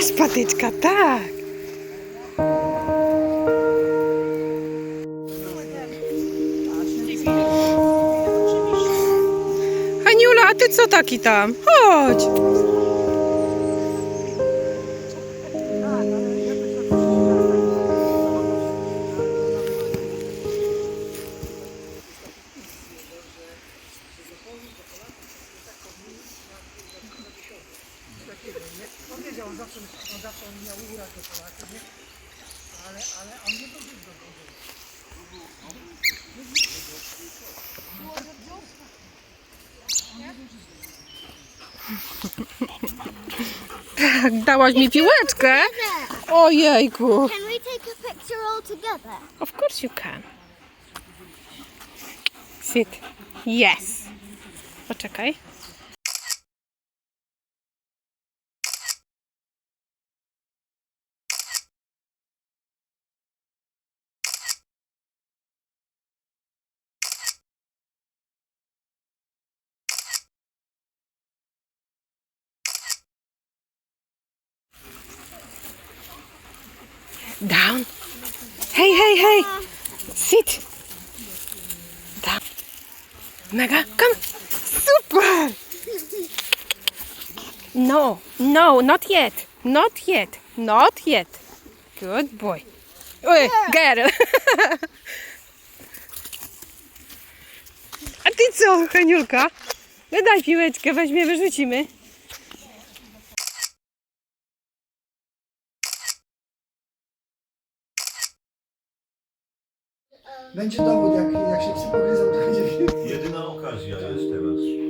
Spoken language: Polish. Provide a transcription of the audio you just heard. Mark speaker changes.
Speaker 1: Masz patyczka, tak. Haniula, a ty co taki tam? Chodź. Tak, dałaś mi piłeczkę. Ojejku.
Speaker 2: Can we take a picture all together?
Speaker 1: Of course you can. Sit. Yes. Poczekaj. Down. Hey, hey, hey. Sit. Down. Mega, come. Super. No, no, not yet. Not yet. Not yet. Good boy. Oj, girl. A ty co, Haniulka? No daj piłeczkę, weźmiemy, wyrzucimy.
Speaker 3: Będzie dowód, jak, jak się psy to będzie
Speaker 4: Jedyna okazja jest teraz.